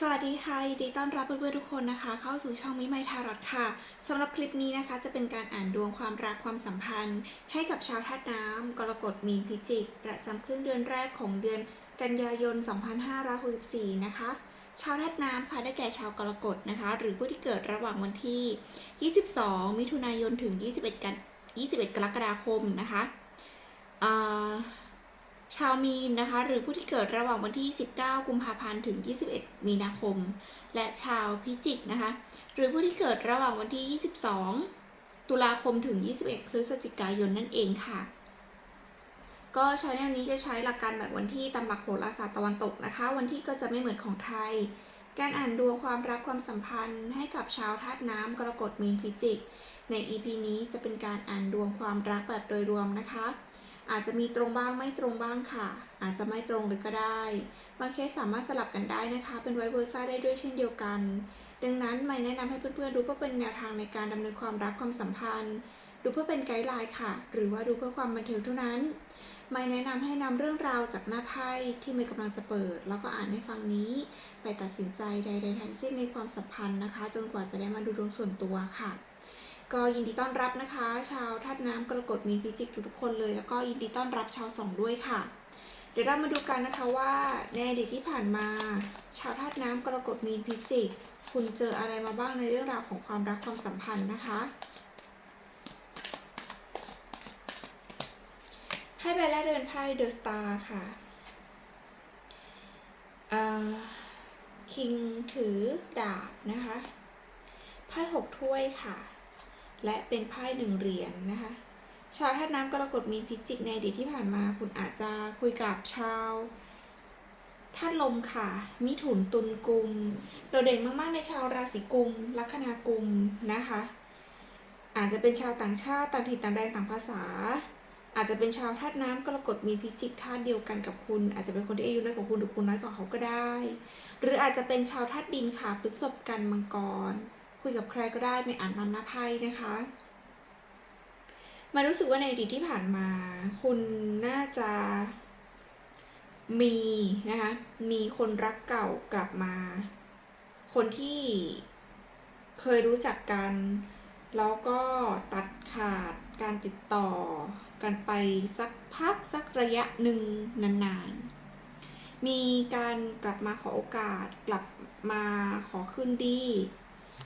สวัสดีค่ะยินดีต้อนรับเพื่อนๆทุกคนนะคะ เข้าสู่ช่องมิไมทารอตค่ะสำหรับคลิปนี้นะคะ จะเป็นการอ่านดวงความรักความสัมพันธ์ ให้กับชาวธาตุน้ำกรกฎมีนพิจิก ประจำครึ่งเดือนแรกของเดือนกันยายน 2564 นะคะ ชาวธาตุน้ำค่ะได้แก่ชาวกรกฎนะคะ หรือผู้ที่เกิดระหว่างวันที่ 22 มิถุนายนถึง 21 กัน 21 กรกฎาคมนะคะอ่า ชาวมีนนะคะ หรือผู้ที่เกิดระหว่างวันที่ 19 กุมภาพันธ์ถึง 21 มีนาคม และชาวพิจิกนะคะ หรือผู้ที่เกิดระหว่างวันที่ 22 ตุลาคมถึง 21 พฤศจิกายนนั่นเองค่ะ ก็ชาแนลนี้จะใช้หลักการแบบวันที่ตามหลักโหราศาสตร์ตะวันตกนะคะ วันที่ก็จะไม่เหมือนของไทย การอ่านดวงความรักความสัมพันธ์ให้กับชาวธาตุน้ำกรกฎมีนพิจิก ใน EP นี้จะเป็นการอ่านดวงความรักแบบโดยรวมนะคะ อาจจะมีตรงบ้างไม่ตรงบ้างค่ะ อาจจะไม่ตรงเลยก็ได้ บางเคสสามารถสลับกันได้นะคะ เป็นไวเวอร์ซ่าได้ด้วยเช่นเดียวกัน ดังนั้นไม่แนะนำให้เพื่อนๆดูเพื่อเป็นแนวทางในการดำเนินความรักความสัมพันธ์ ดูเพื่อเป็นไกด์ไลน์ค่ะ หรือว่าดูเพื่อความบันเทิงเท่านั้น ไม่แนะนำให้นำเรื่องราวจากหน้าไพ่ที่ไม่กำลังจะเปิด แล้วก็อ่านให้ฟังนี้ ไปตัดสินใจใดๆทั้งสิ้นในความสัมพันธ์นะคะ จนกว่าจะได้มาดูดวงส่วนตัวค่ะ ก็ยินดีต้อนรับนะคะ ชาวธาตุน้ำกรกฎมีนพิจิกทุกๆคนเลยแล้วก็ยินดีต้อนรับชาวสองด้วยค่ะ เดี๋ยวเรามาดูกันนะคะว่าในอดีตที่ผ่านมา ชาวธาตุน้ำกรกฎมีนพิจิก คุณเจออะไรมาบ้างในเรื่องราวของความรักความสัมพันธ์นะคะไพ่ใบแรกเดินไพ่เดอะสตาร์ค่ะคิงถือดาบนะคะไพ่หกถ้วยค่ะ และเป็นไพ่หนึ่งเหรียญนะคะชาวธาตุน้ำกรกฎมีนพิจิกในอดีตที่ผ่านมา คุณอาจจะคุยกับชาวธาตุลมค่ะ มิถุนตุลกุม โดดเด่นมากๆในชาวราศีกุมลัคนากุมนะคะ อาจจะเป็นชาวต่างชาติต่างถิ่นต่างแดนต่างภาษา อาจจะเป็นชาวธาตุน้ำกรกฎมีนพิจิกธาตุเดียวกันกับคุณ อาจจะเป็นคนที่อายุน้อยกว่าคุณหรือคุณน้อยกว่าเขาก็ได้ หรืออาจจะเป็นชาวธาตุดินค่ะพฤษภกันมังกร คุยกับใครก็ได้ไม่อ่านตามหน้าไพ่นะคะมารู้สึกว่าในอดีตที่ผ่านมา คุณน่าจะมีนะคะมีคนรักเก่ากลับมา คนที่เคยรู้จักกัน แล้วก็ตัดขาดการติดต่อ กันไปสักพักสักระยะหนึ่งนานๆ มีการกลับมาขอโอกาสกลับมาขอคืนดี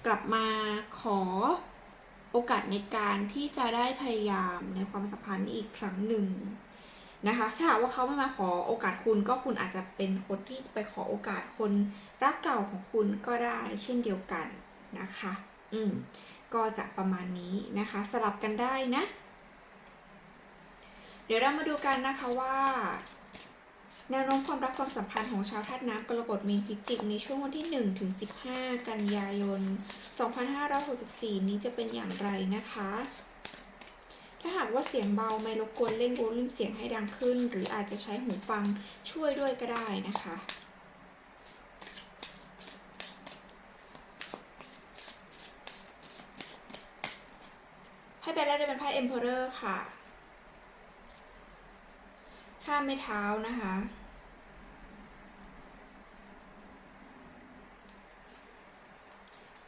กลับมาขอโอกาสในการที่จะได้พยายามในความสัมพันธ์อีกครั้งหนึ่งนะคะ ถ้าหากว่าเขาไม่มาขอโอกาสคุณก็คุณอาจจะเป็นคนที่ไปขอโอกาสคนรักเก่าของคุณก็ได้ เช่นเดียวกันนะคะ อืม ก็จะประมาณนี้นะคะ สลับกันได้นะ เดี๋ยวเรามาดูกันนะคะว่า แนวโน้มความรักความสัมพันธ์ของชาวธาตุน้ำกรกฎมีนพิจิกในช่วงวันที่1ถึง15 กันยายน 2564 นี้จะเป็นอย่างไรนะคะ ถ้าหากว่าเสียงเบาไม่รบกวนเร่งโวลูมเสียงให้ดังขึ้น หรืออาจจะใช้หูฟังช่วยด้วยก็ได้นะคะไพ่ใบแรกได้เป็นไพ่ Emperor ค่ะ ห้าไม้เท้านะคะ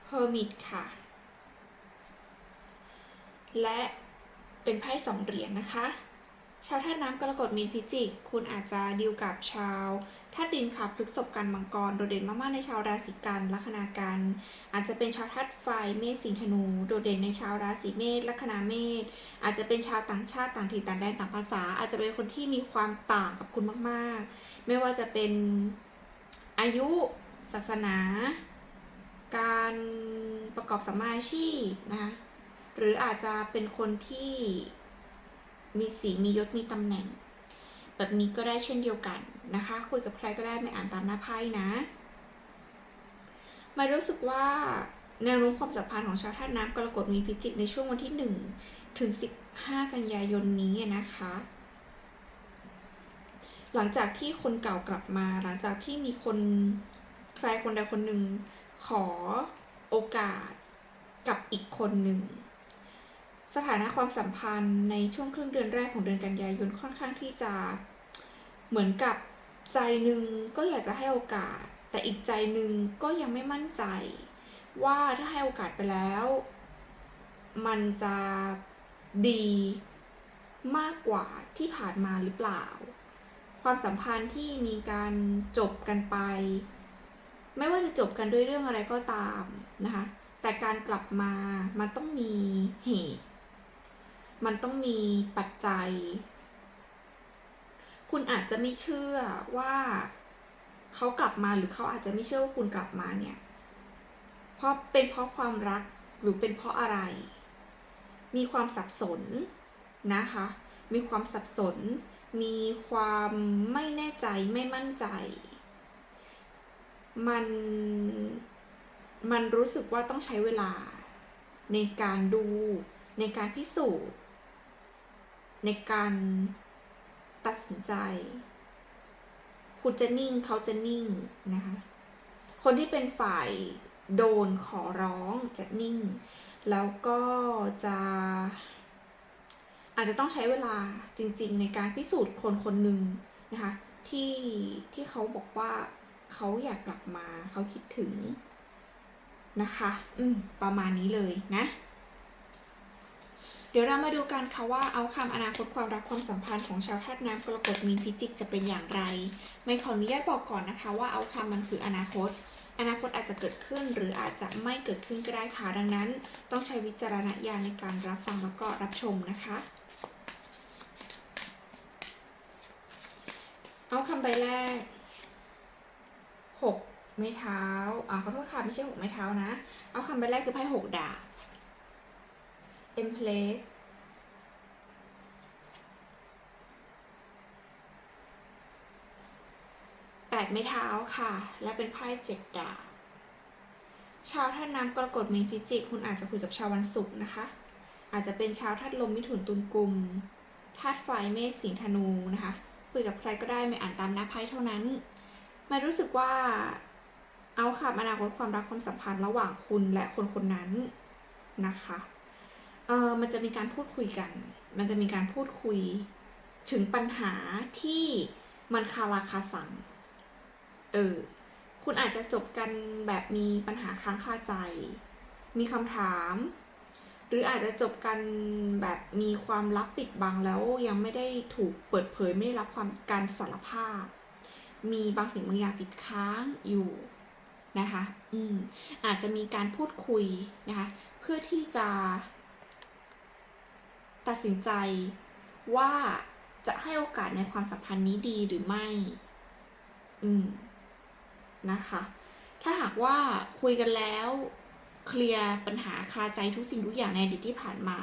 Hermit ค่ะ และเป็นไพ่สองเหรียญนะคะ ชาวธาตุน้ำกรกฎมีนพิจิก คุณอาจจะดีลกับชาว ธาตุดินค่ะพฤกษบกันมังกร โดดเด่นมากๆในชาวราศีกันลัคนากัน อาจจะเป็นชาวธาตุไฟเมษสิงห์ธนู โดดเด่นในชาวราศีเมษลัคนาเมษอาจจะเป็นชาวต่างชาติต่างถิ่นต่างแดนต่างภาษา อาจจะเป็นคนที่มีความต่างกับคุณมากๆ ไม่ว่าจะเป็นอายุ ศาสนา การประกอบสัมมาอาชีพนะคะหรืออาจจะเป็นคนที่มีสีมียศมีตำแหน่ง แบบนี้ก็ได้เช่นเดียวกันนะคะ คุยกับใครก็ได้ไม่อ่านตามหน้าไพ่นะมารู้สึกว่าแนวโน้มความสัมพันธ์ของชาวธาตุน้ำกรกฎมีพิจิกในช่วงวันที่ 1 ถึง 15 กันยายนนี้นะคะ หลังจากที่คนเก่ากลับมา หลังจากที่มีคนใครคนใดคนหนึ่งขอโอกาสกับอีกคนหนึ่ง สถานะความสัมพันธ์ในช่วงครึ่งเดือนแรกของเดือนกันยายนค่อนข้างที่จะเหมือนกับใจหนึ่งก็อยากจะให้โอกาส แต่อีกใจหนึ่งก็ยังไม่มั่นใจ ว่าถ้าให้โอกาสไปแล้ว มันจะดีมากกว่าที่ผ่านมาหรือเปล่า ความสัมพันธ์ที่มีการจบกันไป ไม่ว่าจะจบกันด้วยเรื่องอะไรก็ตามนะคะแต่การกลับมามันต้องมีเหตุ มันต้องมีปัจจัย คุณอาจจะไม่เชื่อว่าเขากลับมาหรือเขาอาจจะไม่เชื่อว่าคุณกลับมาเนี่ย เพราะเป็นเพราะความรักหรือเป็นเพราะอะไร มีความสับสนนะคะ มีความสับสน มีความไม่แน่ใจไม่มั่นใจ มันมันรู้สึกว่าต้องใช้เวลาในการดูในการพิสูจน์ ในการตัดสินใจ คุณจะนิ่งเขาจะนิ่งนะคะ คนที่เป็นฝ่ายโดนขอร้องจะนิ่ง แล้วก็จะอาจจะต้องใช้เวลาจริง ๆ ในการพิสูจน์คนคนหนึ่งนะคะที่ที่เขาบอกว่าเขาอยากกลับมาเขาคิดถึงนะคะ อืม ประมาณนี้เลยนะ เดี๋ยวเรามาดูกันค่ะว่าเอาคำอนาคตความรักความสัมพันธ์ของชาวธาตุน้ำกรกฎมีนพิจิกจะเป็นอย่างไร ไม่ขออนุญาตบอกก่อนนะคะ ว่าเอาคำมันคืออนาคต อนาคตอาจจะเกิดขึ้นหรืออาจจะไม่เกิดขึ้นก็ได้ค่ะดังนั้น ต้องใช้วิจารณญาณในการรับฟังแล้วก็รับชมนะคะเอาคำใบแรกหกไม้เท้า อ่าขอโทษค่ะไม่ใช่หกไม้เท้านะ เอาคำใบแรกคือไพ่หกดาบ empress แปดไม้เท้าค่ะ และเป็นไพ่เจ็ดดาบชาวธาตุน้ำกรกฎมีนพิจิก คุณอาจจะคุยกับชาววันศุกร์นะคะ อาจจะเป็นชาวธาตุลมมิถุนตุลกุมธาตุไฟเมษสิงห์ธนูนะคะคุยกับใครก็ได้ไม่อ่านตามหน้าไพ่เท่านั้นมันรู้สึกว่าเอาค่ะอนาคตความรักความสัมพันธ์ระหว่างคุณและคนคนนั้นนะคะ ออมันจะมีการพูดคุยกัน มันจะมีการพูดคุยถึงปัญหาที่มันคาราคาสัง เออ คุณอาจจะจบกันแบบมีปัญหาค้างคาใจ มีคำถาม หรืออาจจะจบกันแบบมีความลับปิดบังแล้วยังไม่ได้ถูกเปิดเผยไม่ได้รับความการสารภาพ มีบางสิ่งบางอย่างติดค้างอยู่นะคะ อืม อาจจะมีการพูดคุยนะคะ เพื่อที่จะ ตัดสินใจว่าจะให้โอกาสในความสัมพันธ์นี้ดีหรือไม่ อืม นะคะ ถ้าหากว่าคุยกันแล้ว เคลียร์ปัญหาคาใจทุกสิ่งทุกอย่างในอดีตที่ผ่านมา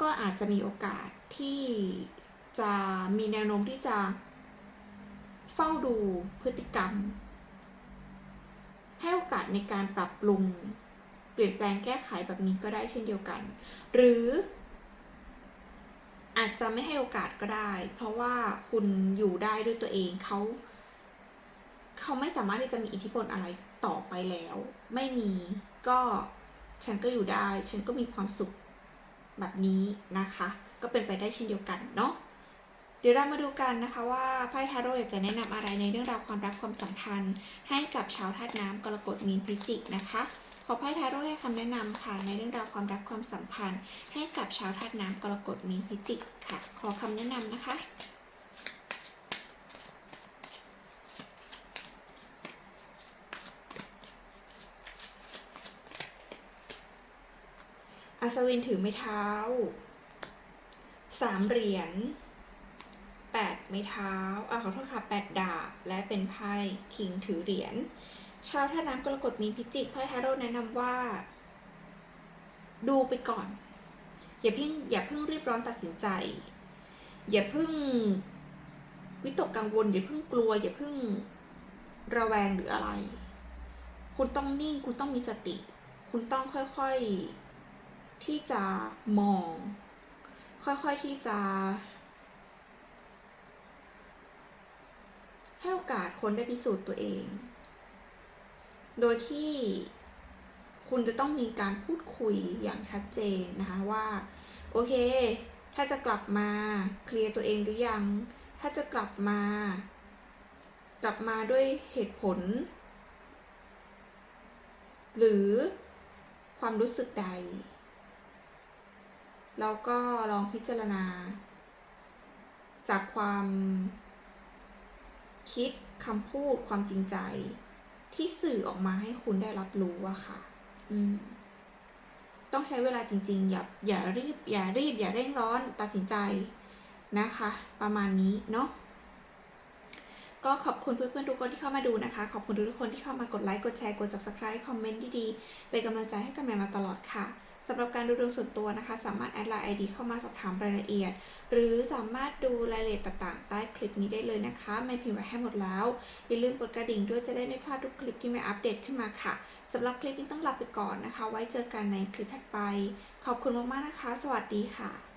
ก็อาจจะมีโอกาสที่จะมีแนวโน้มที่จะ เฝ้าดูพฤติกรรม ให้โอกาสในการปรับปรุง เปลี่ยนแปลงแก้ไขแบบนี้ก็ได้เช่นเดียวกัน หรือ อาจจะไม่ให้โอกาสก็ได้ เพราะว่าคุณอยู่ได้ด้วยตัวเองเขาเขาไม่สามารถที่จะมีอิทธิพลอะไรต่อไปแล้ว ไม่มีก็ฉันก็อยู่ได้ ฉันก็มีความสุขแบบนี้นะคะ ก็เป็นไปได้เช่นเดียวกันเนาะเดี๋ยวเรามาดูกันนะคะว่าไพ่ทาโร่อยากจะแนะนำอะไรในเรื่องราวความรักความสัมพันธ์ ให้กับชาวธาตุน้ำกรกฎมีนพิจิกนะคะ ขอไพ่ทาโร่ให้คำแนะนำค่ะ ในเรื่องราวความรักความสัมพันธ์ ให้กับชาวธาตุน้ำกรกฎมีพิจิกค่ะ ขอคำแนะนำนะคะอัศวินถือไม้เท้า สามเหรียญแปดไม้เท้าอ่าขอโทษค่ะแปดดาบ และเป็นไพ่คิงถือเหรียญ ชาวท่าน้ำกรกฎมีนพิจิกไพ่ทาโร่แนะนำว่า ดูไปก่อน อย่าเพิ่งอย่าเพิ่งรีบร้อนตัดสินใจ อย่าเพิ่งวิตกกังวล อย่าเพิ่งกลัว อย่าเพิ่งระแวงหรืออะไร คุณต้องนิ่งคุณต้องมีสติ คุณต้องค่อยๆที่จะมอง ค่อยๆที่จะให้โอกาสคนได้พิสูจน์ตัวเอง โดยที่คุณจะต้องมีการพูดคุยอย่างชัดเจนนะคะว่า โอเค ถ้าจะกลับมาเคลียร์ตัวเองหรือยัง ถ้าจะกลับมา กลับมาด้วยเหตุผล หรือความรู้สึกใด แล้วก็ลองพิจารณา จากความคิดคำพูดความจริงใจ ที่สื่อออกมาให้คุณได้รับรู้อะค่ะ อืม ต้องใช้เวลาจริง ๆ อย่าอย่ารีบ อย่ารีบ อย่าเร่งร้อนตัดสินใจนะคะ ประมาณนี้เนาะก็ขอบคุณเพื่อนๆทุกคนที่เข้ามาดูนะคะ ขอบคุณทุกคนที่เข้ามากดไลค์ กดแชร์ กด subscribe คอมเมนต์ดีๆ เป็นกำลังใจให้กับแม่มาตลอดค่ะ สำหรับการดูดวงส่วนตัวนะคะ สามารถแอดไลน์ ID เข้ามาสอบถามรายละเอียด หรือสามารถดูรายละเอียดต่างๆ ใต้คลิปนี้ได้เลยนะคะ ไม่พิมพ์ไว้ให้หมดแล้ว อย่าลืมกดกระดิ่งด้วยจะได้ไม่พลาดทุกคลิปที่ไม่อัปเดตขึ้นมาค่ะสำหรับคลิปนี้ต้องลาไปก่อนนะคะ ไว้เจอกันในคลิปถัดไป ขอบคุณมากๆนะคะ สวัสดีค่ะ